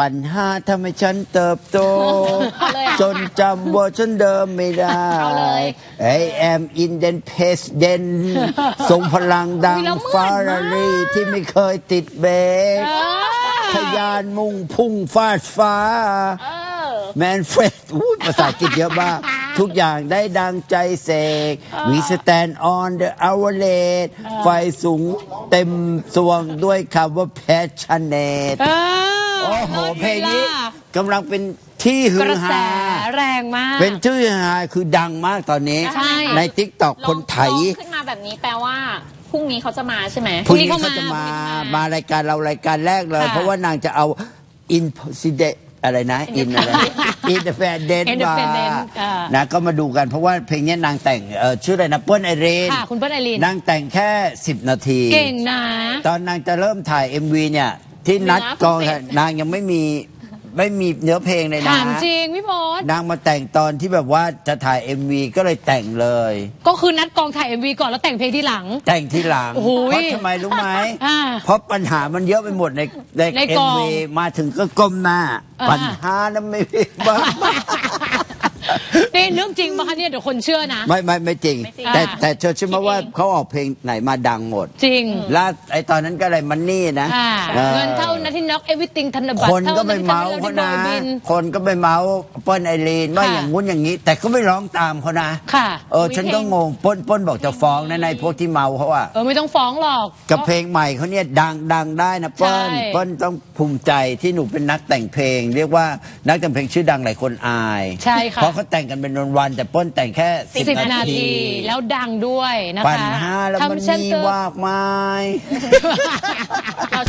ปัญหาทำให้ฉันเติบโตเอาเลยอะจนจำว่าฉันเดิมไม่ได้เอาเลย I am Indian president ทรงพลังดังอุ๊ยแล้วเหมือนฟารารีที่ไม่เคยติดเบรกเออทะยานมุ่งพุ่งฟาดฟ้าเออแมนเฟรดอู้ภาษาอังกฤษเยอะมาก ทุกอย่างได้ดังใจเสก We stand on the hour late ไฟสูงเต็มสวงด้วยคำว่า passionate เออ โอ้โหเพลงนี้ล่ะกำลังเป็นที่ฮืกอระแสฮา แรงมาก เป็นที่ฮือฮาคือดังมากตอนนี้ ใช่ ในทิกตอกคนไถลองขึ้นมาแบบนี้แปลว่าพรุ่งนี้เขาจะมาใช่ไหม พรุ่งนี้พรุ่งนี้เขาเขาจะมามามารายการเรารายการแรกเลย ค่ะเพราะว่านางจะเอา incident อะไรนะ in อะไร independent มา Independent อ่านะก็มาดูกันเพราะว่าเพลงนี้นางแต่งเอ่อชื่ออะไรนะเปิ้ลไอเรนค่ะคุณเปิ้ลไอรีน นางแต่งแค่ 10 นาที เก่งนะ ตอนนางจะเริ่มถ่าย MV เนี่ย ที่นัดกองถ่ายนางยังไม่มีไม่มีเนื้อเพลงเลยนะถามจริงพี่พศนางมาแต่งตอนที่แบบว่าจะถ่าย MV ก็เลยแต่งเลย ก็คือนัดกองถ่าย MV ก่อนแล้วแต่งเพลงที่หลัง แต่งที่หลังโอ้โหเพราะทำไมรู้ไหมอ่าเพราะปัญหามันเยอะไปหมดในในในเอ็กมองวีมาถึงก็ก้มหน้า อ่า ปัญหานั้นไม่มีบ้าง นี่เรื่องจริงปะคะเนี่ยเดี๋ยวคนเชื่อนะ ไม่ไม่ไม่จริง ไม่จริงแต่อ่า แต่เชื่อใช่ไหมว่าเขาออกเพลงไหนมาดังหมดจริงแล้วไอตอนนั้นก็อะไรมันนี่นะอ่าออเงินเท่านั้นที่น็อกเอวิติงธนบัตรคนก็ไปท่เมาที่เขาทำให้นะรได้โบยบิน คนก็ไปเมาเปิ้ลไอรีนว่าค่ะอย่างงู้นอย่างนี้ แต่ก็ไม่ร้องตามเขานะค่ะเออฉันก็งงเปิ้ลเปิ้ลบอกจะฟ้องนะในพวกที่เมาเขาอะเออไม่ต้องฟ้องหรอก กับเพลงใหม่เขาเนี่ยดังดังได้นะเปิ้ลใช่ เปิ้ลต้องภูมิใจที่หนูเป็นนักแต่งเพลง เรียกว่านักแต่งเพลงชื่อดังหลายคนอาย ใช่ค่ะ เพราะเขาแต่งกันเป็นวันๆแต่เปิ้ลแต่งแค่สิบสิบนานาที ทีแล้วดังด้วยนะคะปัญหาแล้วมันทำฉัมีเติบมากมายเอา